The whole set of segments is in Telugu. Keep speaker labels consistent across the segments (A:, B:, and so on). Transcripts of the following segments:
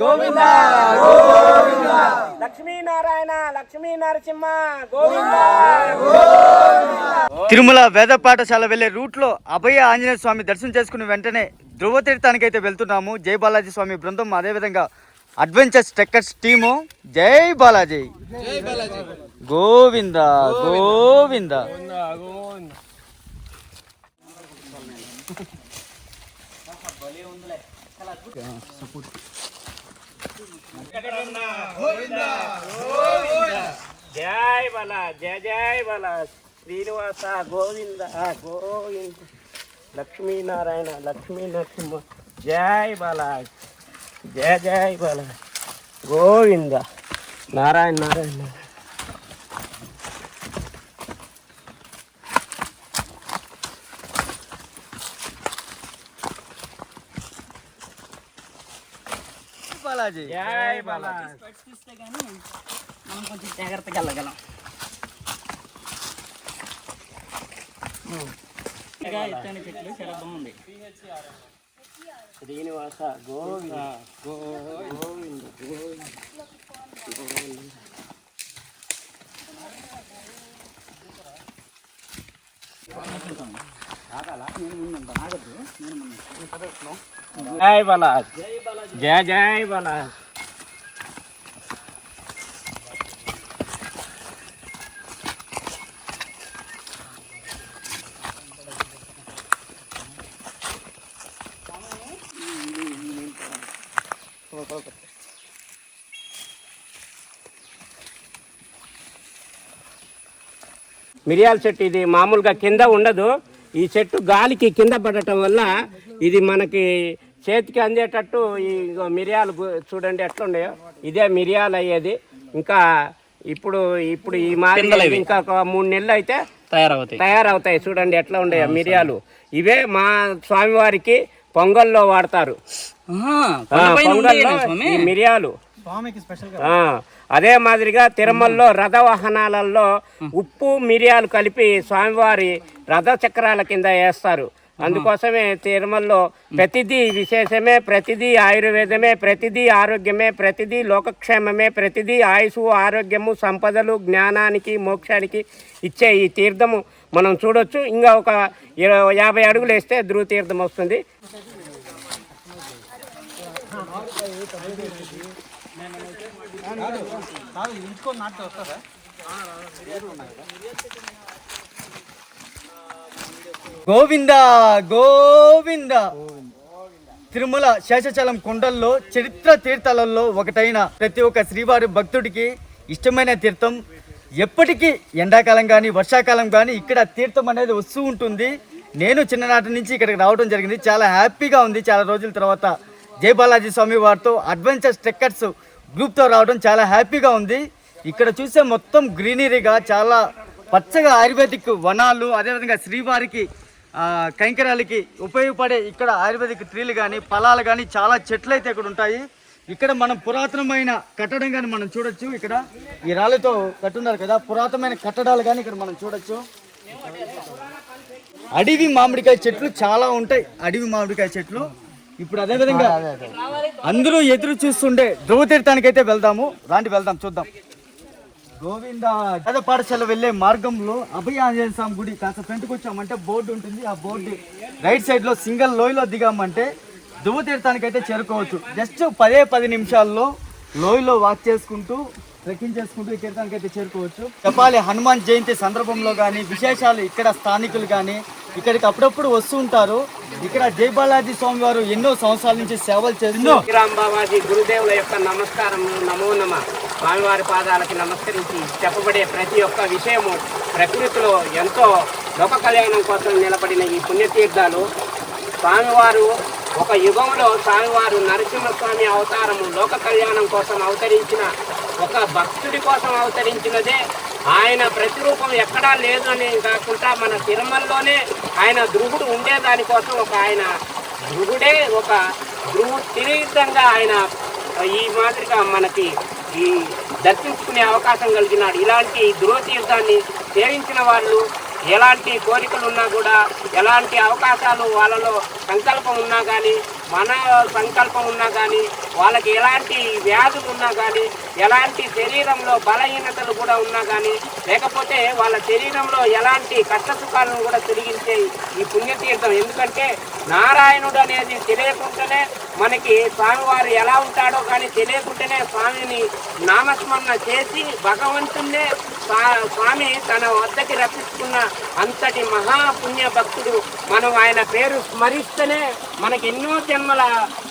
A: గోవింద లక్ష్మీనారాయణ లక్ష్మీ నరసింహ గోవింద.
B: తిరుమల వేద పాఠశాల వెళ్ళే రూట్లో అభయ ఆంజనేయ స్వామి దర్శనం చేసుకుని వెంటనే ధ్రువ తీర్థానికి అయితే వెళ్తున్నాము. జై బాలాజీ స్వామి బృందం అదేవిధంగా అడ్వెంచర్స్ టెక్కర్స్ టీము జై బాలాజీ. గోవింద గోవింద.
A: జై బల జయ జయ బల. శ్రీనివాస గోవింద గోవింద. లక్ష్మీనారాయణ లక్ష్మీ నరసింహ. జై బల. జయ జయ బల. గోవింద. నారాయణ నారాయణ.
B: బాలాజీ.
A: జై బల
C: తీస్తే కానీ మనం కొంచెం జాగ్రత్తగా వెళ్ళగలం ఇంకా ఎత్తైన చెట్లు చాలా బాగుంది
A: శ్రీనివాస గోవింద. గోవింద గోవింద గోవింద జై బల జయ జయ బల మిరియాల చెట్టు ఇది మామూలుగా కింద ఉండదు. ఈ చెట్టు గాలికి కింద పడటం వల్ల ఇది మనకి చేతికి అందేటట్టు ఈ ఇగో మిరియాలు చూడండి ఎట్లా ఉన్నాయో ఇదే మిరియాలు అయ్యేది. ఇంకా ఇప్పుడు ఇప్పుడు ఈ మాదిరి ఇంకా ఒక మూడు నెలలు అయితే
C: తయారవుతాయి.
A: తయారవుతాయి చూడండి ఎట్లా ఉండేవి మిరియాలు. ఇవే మా స్వామివారికి పొంగల్లో వాడతారు. ఆ, పొంగల్లో ఈ మిరియాలు. ఆ, అదే మాదిరిగా తిరుమలలో రథ వాహనాలలో ఉప్పు మిరియాలు కలిపి స్వామివారి రథ చక్రాల కింద వేస్తారు. అందుకోసమే తిరుమలలో ప్రతిదీ విశేషమే ప్రతిదీ ఆయుర్వేదమే ప్రతిదీ ఆరోగ్యమే ప్రతిదీ లోకక్షేమమే ప్రతిదీ ఆయుసు ఆరోగ్యము సంపదలు జ్ఞానానికి మోక్షానికి ఇచ్చే ఈ తీర్థము మనం చూడొచ్చు. ఇంకా ఒక యాభై అడుగులు వేస్తే ధ్రువ తీర్థం వస్తుంది
B: గోవింద గోవింద. తిరుమల శేషాచలం కొండల్లో చరిత్ర తీర్థాలలో ఒకటైన ప్రతి ఒక్క శ్రీవారి భక్తుడికి ఇష్టమైన తీర్థం. ఎప్పటికీ ఎండాకాలం కానీ వర్షాకాలం కానీ ఇక్కడ తీర్థం అనేది వస్తూ ఉంటుంది. నేను చిన్ననాటి నుంచి ఇక్కడికి రావడం జరిగింది. చాలా హ్యాపీగా ఉంది చాలా రోజుల తర్వాత. జై బాలాజీ స్వామి వారితో అడ్వెంచర్ ట్రెక్కర్స్ గ్రూప్తో రావడం చాలా హ్యాపీగా ఉంది. ఇక్కడ చూసే మొత్తం గ్రీనరీగా చాలా పచ్చగా ఆయుర్వేదిక్ వనాలు అదేవిధంగా శ్రీవారికి కైంకర్యాలకి ఉపయోగపడే ఇక్కడ ఆయుర్వేదిక్ ట్రీలు కానీ ఫలాలు కానీ చాలా చెట్లు అయితే ఇక్కడ ఉంటాయి. ఇక్కడ మనం పురాతనమైన కట్టడం కానీ మనం చూడొచ్చు. ఇక్కడ ఈ రాళ్ళతో కట్టున్నారు కదా పురాతనమైన కట్టడాలు కానీ ఇక్కడ మనం చూడొచ్చు. అడవి మామిడికాయ చెట్లు చాలా ఉంటాయి. అడవి మామిడికాయ చెట్లు. ఇప్పుడు అదే విధంగా అందరూ ఎదురు చూస్తుండే ధ్రువ తీర్థానికి అయితే వెళ్దాము. రాండి వెళ్దాం చూద్దాం. గోవింద. పేద పాఠశాల వెళ్ళే మార్గంలో అభయ ఆంజనేయ స్వామి గుడి కాస్త ఫ్రంట్కి వచ్చామంటే బోర్డు ఉంటుంది. ఆ బోర్డు రైట్ సైడ్లో సింగల్ లోయలో దిగామంటే దువ్వ తీర్థానికి అయితే చేరుకోవచ్చు. జస్ట్ పదే పది నిమిషాల్లో లోయలో వాక్ చేసుకుంటూ ట్రెక్కింగ్ చేసుకుంటూ ఈ తీర్థానికి అయితే చేరుకోవచ్చు. చెప్పాలి హనుమాన్ జయంతి సందర్భంలో కానీ విశేషాలు ఇక్కడ స్థానికులు కానీ ఇక్కడికి అప్పుడప్పుడు వస్తూ ఉంటారు. ఇక్కడ జై బాలాజీ స్వామి వారు ఎన్నో సంవత్సరాల నుంచి సేవలు చేస్తూ
A: రాంబాబాజీ గురుదేవుల యొక్క నమస్కారం నమో నమ. స్వామివారి పాదాలకి నమస్కరించి చెప్పబడే ప్రతి ఒక్క విషయము ప్రకృతిలో ఎంతో లోక కళ్యాణం కోసం నిలబడిన ఈ పుణ్యతీర్థాలు స్వామివారు ఒక యుగంలో స్వామివారు నరసింహస్వామి అవతారము లోక కళ్యాణం కోసం అవతరించిన ఒక భక్తుడి కోసం అవతరించినదే ఆయన ప్రతిరూపం ఎక్కడా లేదు అని కాకుండా మన తిరుమలలోనే ఆయన ధ్రువుడు ఉండేదానికోసం ఒక ఆయన ధ్రువుడే ఒక ధ్రువు తీర్థంగా ఆయన ఈ మాదిరిగా మనకి ఈ దర్శించుకునే అవకాశం కలిగినాడు. ఇలాంటి ధ్రువ సేవించిన వాళ్ళు ఎలాంటి కోరికలు ఉన్నా కూడా ఎలాంటి అవకాశాలు వాళ్ళలో సంకల్పం ఉన్నా కానీ మన సంకల్పం ఉన్నా కానీ వాళ్ళకి ఎలాంటి వ్యాధులు ఉన్నా కానీ ఎలాంటి శరీరంలో బలహీనతలు కూడా ఉన్నా కానీ లేకపోతే వాళ్ళ శరీరంలో ఎలాంటి కష్టసుఖాలను కూడా తొలగించే ఈ పుణ్యతీర్థం. ఎందుకంటే నారాయణుడు అనేది తెలియకుండానే మనకి స్వామివారు ఎలా ఉంటాడో కానీ తెలియకుండానే స్వామిని నామస్మరణ చేసి భగవంతుండే స్వా- స్వామి తన వద్దకి రప్పించుకున్న అంతటి మహాపుణ్య భక్తుడు మనం ఆయన పేరు స్మరిస్తేనే మనకి ఎన్నో జన్మల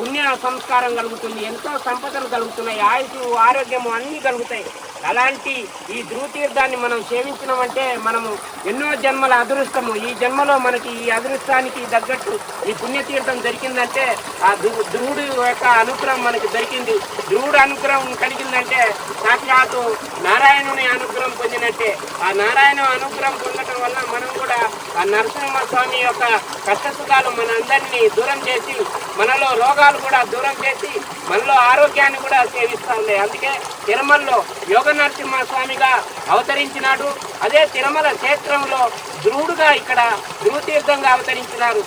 A: పుణ్య సంస్కారం కలుగుతుంది ఎంతో సంపదలు కలుగుతున్నాయి ఆయుష్ ఆరోగ్యము అన్నీ కలుగుతాయి. అలాంటి ఈ ధ్రువతీర్థాన్ని మనం సేవించినామంటే మనము ఎన్నో జన్మల అదృష్టము. ఈ జన్మలో మనకి ఈ అదృష్టానికి తగ్గట్టు ఈ పుణ్యతీర్థం దొరికిందంటే ఆ ధ్రువుడు యొక్క అనుగ్రహం మనకి దొరికింది. ధ్రువుడు అనుగ్రహం కలిగిందంటే సాక్షాత్తు నారాయణుని అనుగ్రహం పొందినట్టే. ఆ నారాయణ అనుగ్రహం పొందటం వల్ల మనం కూడా ఆ నరసింహ స్వామి యొక్క కష్టసుఖాలు మన అందరినీ దూరం చేసి మనలో రోగాలు కూడా దూరం చేసి మనలో ఆరోగ్యాన్ని కూడా సేవిస్తా ఉన్నాయి అందుకే తిరుమలలో యోగ నరసింహ స్వామిగా అవతరించినాడు. అదే తిరుమల క్షేత్రంలో ధ్రువుడుగా ఇక్కడ ధ్రువతీర్థంగా అవతరించినారు.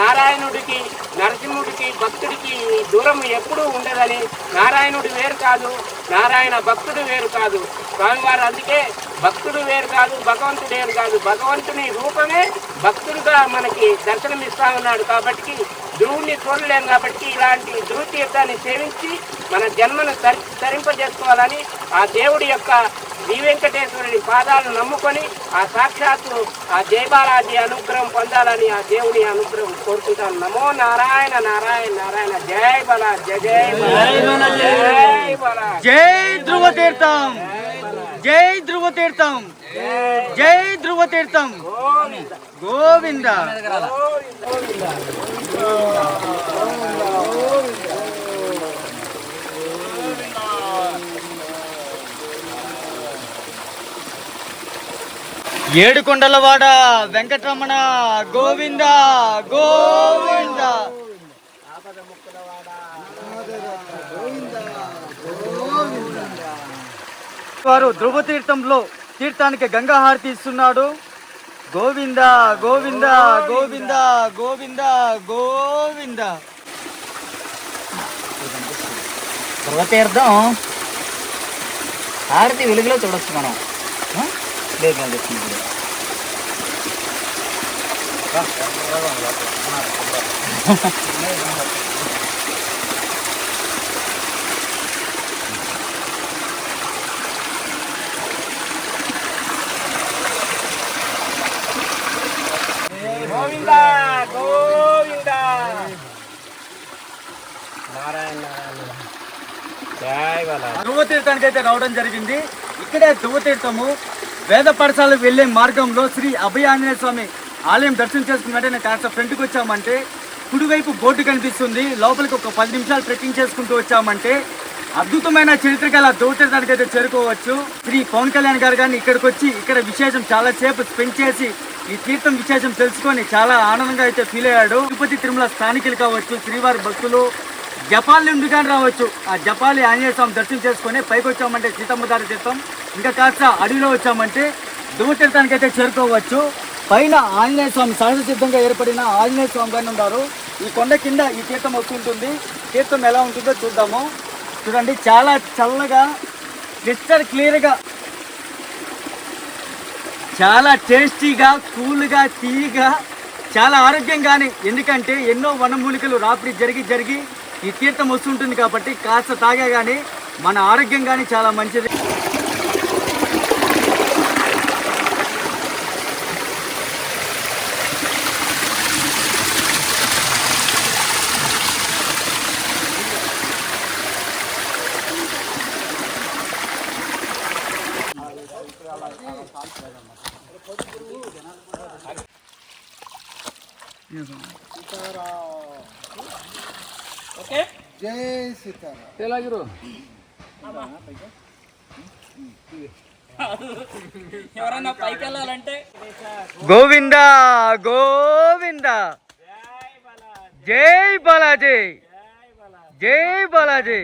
A: నారాయణుడికి నరసింహుడికి భక్తుడికి దూరం ఎప్పుడూ ఉండదని. నారాయణుడు వేరు కాదు నారాయణ భక్తుడు వేరు కాదు. స్వామివారు అందుకే భక్తుడు వేరు కాదు భగవంతుడు వేరు కాదు. భగవంతుని రూపమే భక్తుడుగా మనకి దర్శనమిస్తా ఉన్నాడు కాబట్టి ధ్రువుని చూడలేము కాబట్టి ఇలాంటి ధ్రువ తీర్థాన్ని సేవించి మన జన్మను తరి తరింపజేసుకోవాలని ఆ దేవుడి యొక్క శ్రీ వెంకటేశ్వరుని పాదాలను నమ్ముకొని ఆ సాక్షాత్తు ఆ జయబాలాజీ అనుగ్రహం పొందాలని ఆ దేవుని అనుగ్రహం కోరుకుంటాను. నమో నారాయణ నారాయణ నారాయణ. జయ బల జయ జయ బల జయ బల
B: జై ధ్రువ తీర్థం జై ధ్రువ తీర్థం జై ధ్రువ తీర్థం గోవింద. ఏడుకొండలవాడ వెంకటరమణ గోవింద గోవింద. వారు ధ్రువ తీర్థంలో తీర్థానికి గంగా హారతి ఇస్తున్నాడు గోవింద గోవింద గోవింద గోవింద గోవింద
C: ధ్రువతీర్థం హారతి వెలుగులో చూడొచ్చు మనం? లేదు కనిపిస్తుంది ఇప్పుడు.
A: గోవింద గోవింద నారాయణ నారాయణ జయ బల
B: ధ్రువ తీర్థానికి అయితే రావడం జరిగింది. ఇక్కడే ధ్రువ తీర్థము వేద పాఠశాలకు వెళ్ళే మార్గంలో శ్రీ అభయ ఆంజనేయ స్వామి ఆలయం దర్శనం చేసుకున్న వెంటనే కాస్త ఫ్రంట్కి వచ్చామంటే కుడివైపు బోర్డు కనిపిస్తుంది. లోపలికి ఒక పది నిమిషాలు ట్రెక్కింగ్ చేసుకుంటూ వచ్చామంటే అద్భుతమైన చరిత్ర గల ధ్రువతీర్థానికి అయితే చేరుకోవచ్చు. శ్రీ పవన్ కళ్యాణ్ గారు కానీ ఇక్కడికి వచ్చి ఇక్కడ విశేషం చాలా సేపు స్పెండ్ చేసి ఈ తీర్థం విశేషం తెలుసుకొని చాలా ఆనందంగా అయితే ఫీల్ అయ్యాడు. తిరుపతి తిరుమల స్థానికులు కావచ్చు శ్రీవారి భక్తులు జపాల్ నుండి కానీ రావచ్చు. ఆ జపాలి ఆంజనేయ స్వామి దర్శనం చేసుకొని పైకి వచ్చామంటే సీతమ్మ దారి తీర్థం. ఇంకా కాస్త అడవిలో వచ్చామంటే దువ్వ అయితే చేరుకోవచ్చు. పైన ఆంజనేయ స్వామి సహజ సిద్ధంగా ఏర్పడిన ఆంజనేయ స్వామి గారిని ఉన్నారు. ఈ కొండ కింద ఈ తీర్థం వస్తుంటుంది. తీర్థం ఎలా ఉంటుందో చూద్దాము. చూడండి చాలా చల్లగా క్రిస్టల్ క్లియర్గా చాలా టేస్టీగా కూల్గా తీయగా చాలా ఆరోగ్యంగానే. ఎందుకంటే ఎన్నో వనమూలికలు రాత్రి జరిగి జరిగి ఈ తీర్థం వస్తుంటుంది కాబట్టి కాస్త తాగా కానీ మన ఆరోగ్యం కానీ చాలా మంచిది.
C: ఎవరైనా పైకి వెళ్ళాలంటే?
B: గోవింద గోవింద. జై బాలాజీ. జై బాలాజీ.